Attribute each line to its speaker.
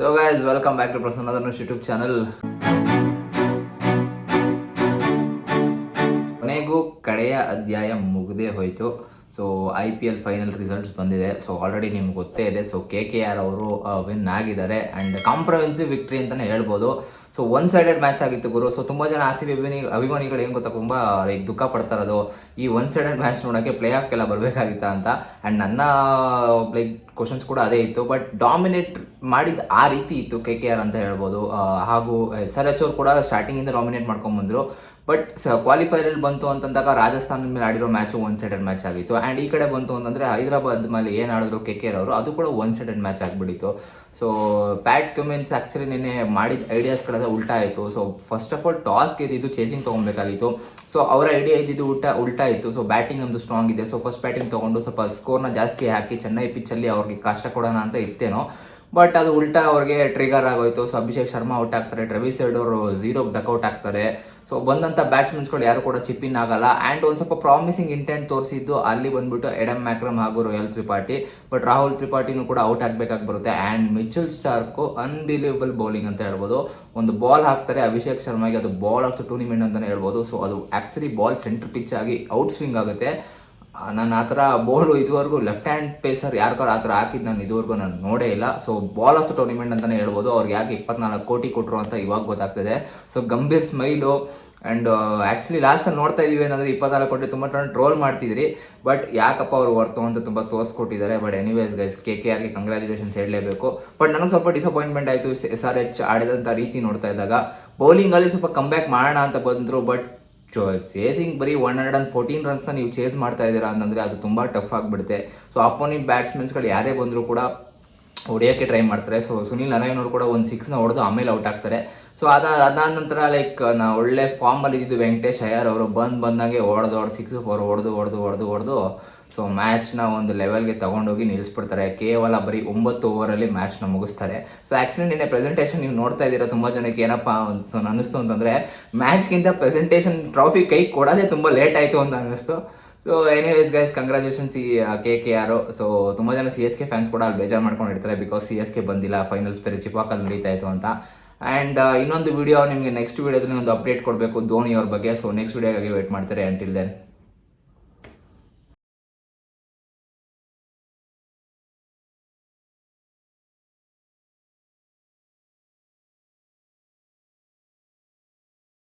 Speaker 1: So guys welcome back to Prasanna Dhanush YouTube channel ಕೊನೆಗೂ ಕಡೆಯ ಅಧ್ಯಾಯ ಮುಗಿದೇ ಹೋಯಿತು. So I P L final results ಬಂದಿದೆ. ಸೊ ಆಲ್ರೆಡಿ ನಿಮ್ಗೆ ಗೊತ್ತೇ ಇದೆ. ಸೊ ಕೆ ಕೆ ಆರ್ ಅವರು ವಿನ್ ಆಗಿದ್ದಾರೆ. ಆ್ಯಂಡ್ ಕಾಂಪ್ರಹೆನ್ಸಿವ್ ವಿಕ್ಟ್ರಿ ಅಂತಲೇ ಹೇಳ್ಬೋದು. ಸೊ ಒನ್ ಸೈಡೆಡ್ ಮ್ಯಾಚ್ ಆಗಿತ್ತು ಗುರು. ಸೊ ತುಂಬ ಜನ ಆಸಿ ಸಿ ಅಭಿಮಾನಿ, ಅಭಿಮಾನಿಗಳು ಏನು ಗೊತ್ತಾ ತುಂಬ ಲೈಕ್ ದುಃಖ ಪಡ್ತಾ ಇರೋದು ಈ ಒನ್ ಸೈಡೆಡ್ ಮ್ಯಾಚ್ ನೋಡೋಕೆ ಪ್ಲೇ ಆಫ್ಗೆಲ್ಲ ಬರಬೇಕಾಗಿತ್ತ ಅಂತ. ಆ್ಯಂಡ್ ನನ್ನ ಲೈಕ್ ಕ್ವಶನ್ಸ್ ಕೂಡ ಅದೇ ಇತ್ತು. ಬಟ್ ಡಾಮಿನೇಟ್ ಮಾಡಿದ ಆ ರೀತಿ ಇತ್ತು ಕೆ ಕೆ ಆರ್ ಅಂತ ಹೇಳ್ಬೋದು. ಹಾಗೂ ಎಸ್ ಆರ್ ಎಚ್ ಅವ್ರು ಕೂಡ ಸ್ಟಾರ್ಟಿಂಗಿಂದ ಡಾಮಿನೇಟ್ ಮಾಡ್ಕೊಂಬಂದರು ಬಟ್ ಕ್ವಾಲಿಫೈರಲ್ಲಿ ಬಂತು ಅಂತಂದಾಗ ರಾಜಸ್ಥಾನದ ಮೇಲೆ ಆಡಿರೋ ಮ್ಯಾಚು ಒನ್ ಸೈಡೆಡ್ ಮ್ಯಾಚ್ ಆಗಿತ್ತು. ಆ್ಯಂಡ್ ಈ ಕಡೆ ಬಂತು ಅಂತಂದರೆ ಹೈದರಾಬಾದ್ ಮೇಲೆ ಏನು ಆಡಿದ್ರು ಕೆ ಕೆ ಆರ್ ಅವರು, ಅದು ಕೂಡ ಒನ್ ಸೈಡೆಡ್ ಮ್ಯಾಚ್ ಆಗಿಬಿಡಿತ್ತು ಸೊ ಪ್ಯಾಟ್ ಕ್ಯುಮೆನ್ಸ್ ಆ್ಯಕ್ಚುಲಿ ನಿನ್ನೆ ಮಾಡಿದ ಐಡಿಯಾಸ್ಗಳೆಲ್ಲ ಉಲ್ಟಾ ಆಯಿತು. So first of all toss ಗೆದ್ದಿದ್ದು ಚೇಸಿಂಗ್ ತೊಗೊಬೇಕಾಗಿತ್ತು. ಸೊ ಅವರ ಐಡಿಯಾ ಇದ್ದಿದ್ದು ಉಲ್ಟಾ ಉಲ್ಟಾ ಇತ್ತು. ಸೊ ಬ್ಯಾಟಿಂಗ್ ನಮ್ಮದು ಸ್ಟ್ರಾಂಗ್ ಇದೆ. ಸೊ ಫಸ್ಟ್ ಬ್ಯಾಟಿಂಗ್ ತೊಗೊಂಡು ಸ್ವಲ್ಪ ಸ್ಕೋರ್ನ ಜಾಸ್ತಿ ಹಾಕಿ, ಚೆನ್ನೈ ಪಿಚ್ಚಲ್ಲಿ ಅವ್ರಿಗೆ ಕಷ್ಟ ಕೊಡೋಣ ಅಂತ ಇತ್ತೇನೋ. ಬಟ್ ಅದು ಉಲ್ಟಾ ಅವ್ರಿಗೆ ಟ್ರಿಗರ್ ಆಗೋಯ್ತು. ಸೊ ಅಭಿಷೇಕ್ ಶರ್ಮಾ ಔಟ್ ಆಗ್ತಾರೆ. ಟ್ರೆವಿಸ್ ಅವರು ಡಕ್ ಡಕ್ಔಟ್ ಆಗ್ತಾರೆ. ಸೊ ಬಂದಂಥ ಬ್ಯಾಟ್ಸ್ಮನ್ಸ್ಗಳು ಯಾರು ಕೂಡ ಚಿಪ್ ಇನ್ ಆಗಲ್ಲ. ಆ್ಯಂಡ್ ಒಂದು ಸ್ವಲ್ಪ ಪ್ರಾಮಿಸಿಂಗ್ ಇಂಟೆಂಟ್ ತೋರಿಸಿದ್ದು ಅಲ್ಲಿ ಬಂದ್ಬಿಟ್ಟು ಎಡಮ್ ಮ್ಯಾಕ್ರಮ್ ಹಾಗೂ ರೋಯಲ್ ತ್ರಿಪಾಠಿ ಬಟ್ ರಾಹುಲ್ ತ್ರಿಪಾಠಿನೂ ಕೂಡ ಔಟ್ ಆಗಬೇಕಾಗಿ ಬರುತ್ತೆ. And Mitchell Starc unbelievable bowling ಅಂತ ಹೇಳ್ಬೋದು. ಒಂದು ಬಾಲ್ ಹಾಕ್ತಾರೆ ಅಭಿಷೇಕ್ ಶರ್ಮಾಗೆ. ಅದು ಬಾಲ್ ಆಫ್ ದ ಟೂರ್ನಿಮೆಂಟ್ ಅಂತಲೇ ಹೇಳ್ಬೋದು. ಸೊ ಅದು ಆ್ಯಕ್ಚುಲಿ ಬಾಲ್ ಸೆಂಟ್ರ್ ಪಿಚ್ ಆಗಿ ಔಟ್ ಸ್ವಿಂಗ್ ಆಗುತ್ತೆ. ನಾನು ಆ ಥರ ಬೌಲು ಇದುವರೆಗೂ ಲೆಫ್ಟ್ ಹ್ಯಾಂಡ್ ಪೇಸರ್ ಯಾರಿಗಾರು ಆ ಥರ ಹಾಕಿದ್ದು ನಾನು ಇದುವರೆಗೂ ನಾನು ನೋಡೇ ಇಲ್ಲ. So ball of the tournament ಅಂತಲೇ ಹೇಳ್ಬೋದು. ಅವ್ರಿಗೆ ಯಾಕೆ ಇಪ್ಪತ್ನಾಲ್ಕು ಕೋಟಿ ಕೊಟ್ಟರು ಅಂತ ಇವಾಗ ಗೊತ್ತಾಗ್ತದೆ. So Gambhir smile and actually ಲಾಸ್ಟಲ್ಲಿ ನೋಡ್ತಾ ಇದ್ದೀವಿ ಏನಂದರೆ ಇಪ್ಪತ್ನಾಲ್ಕು ಕೋಟಿ ತುಂಬ ಟ್ರೋಲ್ ಮಾಡ್ತಿದ್ರಿ. ಬಟ್ ಯಾಕಪ್ಪ ಅವ್ರು ವರ್ತು ಅಂತ ತುಂಬ ತೋರಿಸ್ಕೊಟ್ಟಿದ್ದಾರೆ. But anyways guys K K ಆರ್ಗೆ congratulations ಹೇಳಲೇಬೇಕು. ಬಟ್ ನನಗೆ ಸ್ವಲ್ಪ ಡಿಸಪಾಯಿಂಟ್ಮೆಂಟ್ ಆಯಿತು. ಎಸ್ ಆರ್ ಎಚ್ ಆಡಿದಂಥ ರೀತಿ ನೋಡ್ತಾ ಇದ್ದಾಗ. ಬೌಲಿಂಗಲ್ಲಿ ಸ್ವಲ್ಪ ಕಮ್ಬ್ಯಾಕ್ ಮಾಡೋಣ ಅಂತ ಬಂದರು. ಬಟ್ ಚೇಸಿಂಗ್ ಬರೀ ಒನ್ ಹಂಡ್ರೆಡ್ ಆ್ಯಂಡ್ ಫೋರ್ಟೀನ್ ರನ್ಸ್ನ ನೀವು ಚೇಸ್ ಮಾಡ್ತಾ ಇದ್ದೀರಾ ಅಂತಂದರೆ ಅದು ತುಂಬ ಟಫ್ ಆಗಿಬಿಡುತ್ತೆ. ಸೊ ಅಪೋನೆಂಟ್ ಬ್ಯಾಟ್ಸ್ಮನ್ಸ್ಗಳು ಯಾರೇ ಬಂದರೂ ಕೂಡ ಹೊಡೆಯೋಕ್ಕೆ ಟ್ರೈ ಮಾಡ್ತಾರೆ. ಸೊ ಸುನಿಲ್ ನಾರಾಯಣ್ ಅವರು ಕೂಡ ಒಂದು ಸಿಕ್ಸ್ನ ಹೊಡೆದು ಆಮೇಲೆ ಔಟ್ ಆಗ್ತಾರೆ ಸೊ ಅದ, ಅದಾದ ನಂತರ ಲೈಕ್ ನಾ ಒಳ್ಳೆ ಫಾರ್ಮಲ್ಲಿ ಇದ್ದಿದ್ದು ವೆಂಕಟೇಶ್ ಅಯ್ಯರ್ ಅವರು ಬಂದು ಬಂದಂಗೆ ಹೊಡೆದು ಹೊಡೆದು ಸಿಕ್ಸ್ ಫೋರ್ ಹೊಡೆದು ಹೊಡೆದು ಹೊಡೆದು ಹೊಡೆದು ಸೊ ಮ್ಯಾಚ್ನ ಒಂದು ಲೆವೆಲ್ಗೆ ತೊಗೊಂಡೋಗಿ ನಿಲ್ಲಿಸ್ಬಿಡ್ತಾರೆ ಕೇವಲ ಬರೀ ಒಂಬತ್ತು ಓವರಲ್ಲಿ ಮ್ಯಾಚ್ನ ಮುಗಿಸ್ತಾರೆ. ಸೊ ಆ್ಯಕ್ಚುಲಿ ನಿನ್ನೆ ಪ್ರೆಸೆಂಟೇಷನ್ ನೀವು ನೋಡ್ತಾ ಇದ್ದೀರಾ ತುಂಬ ಜನಕ್ಕೆ ಏನಪ್ಪ ಸೊ ಅನ್ನಿಸ್ತು ಅಂತಂದರೆ ಮ್ಯಾಚ್ಗಿಂತ ಪ್ರೆಸೆಂಟೇಷನ್ ಟ್ರಾಫಿ ಕೈ ಕೊಡೋದೇ ತುಂಬ ಲೇಟ್ ಆಯಿತು ಅಂತ ಅನ್ನಿಸ್ತು so anyways guys congratulations K K R so ತುಂಬ ಜನ ಸಿ ಎಸ್ ಕೆ ಫ್ಯಾನ್ಸ್ ಕೂಡ ಅಲ್ಲಿ ಬೇಜಾರು ಮಾಡ್ಕೊಂಡಿರ್ತಾರೆ ಬಿಕಾಸ್ ಸಿ ಎಸ್ ಕೆ ಬಂದಿಲ್ಲ ಫೈನಲ್ಸ್ ಬೇರೆ ಚಿಪಾಕಲ್ಲಿ ನಡೀತಾ ಇತ್ತು ಅಂತ. ಆ್ಯಂಡ್ ಇನ್ನೊಂದು ವಿಡಿಯೋ ನಿಮಗೆ ನೆಕ್ಸ್ಟ್ ವೀಡಿಯೋದಲ್ಲಿ ಒಂದು ಅಪ್ಡೇಟ್ ಕೊಡಬೇಕು, ಧೋನಿ ಅವ್ರ ಬಗ್ಗೆ. ಸೊ ನೆಕ್ಸ್ಟ್ ವೀಡಿಯೋಗಾಗಿ ವೇಟ್ ಮಾಡ್ತಾರೆ. Until then